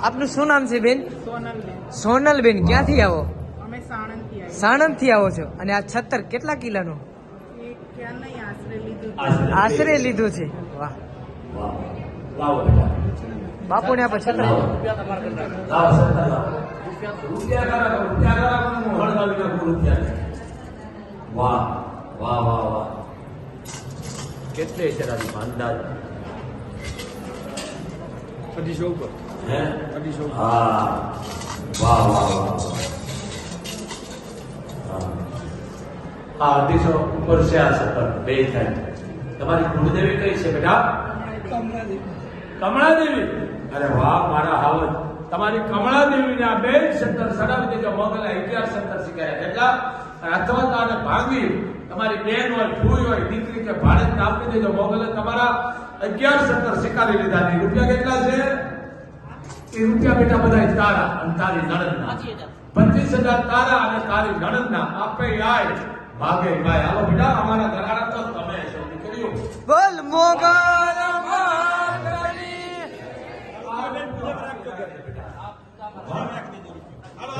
આપનું શું નામ છે બેન? સોનલ બેન ક્યાંથી આવો? અમે સાણંદથી આવો છો. અને આ છત્તર કેટલા કિલોનું? આશરે લીધું છે. વાહ. બાપુ ને આપણે છત્તર. કેટલે છે રાજી અઢીસો ઉપર હે અઢીસો. હા વાહ વાહ વાહ હા હા અઢીસો ઉપર છે આ સત્તર બે થાય. તમારી કુળદેવી કઈ છે બેટા? કમળાદેવી? અરે વાહ મારા હાવજ. તમારી કમળાદેવીને આ બે સત્તર સડાવી દેજો મોગલા અગિયાર સત્તર શીખાયા કેટલા અથવા તો આને ભાંગી તમારી બેન હોય ભૂઈ હોય દીકરી કે ભાડે આપી દેજો મોગલે તમારા અગિયાર સત્તર શીખાવી લીધા. ની રૂપિયા કેટલા છે? એ રૂપિયા બેટા બધા તારા અને તારી નણંદના. પચીસ હજાર તારા અને તારી નણંદના. આપે આય ભાગે ભાઈ આવો બેટા અમારા ઘરાણા તો તમે છો દીકરીઓ. બોલ મોગલ! 啊啥不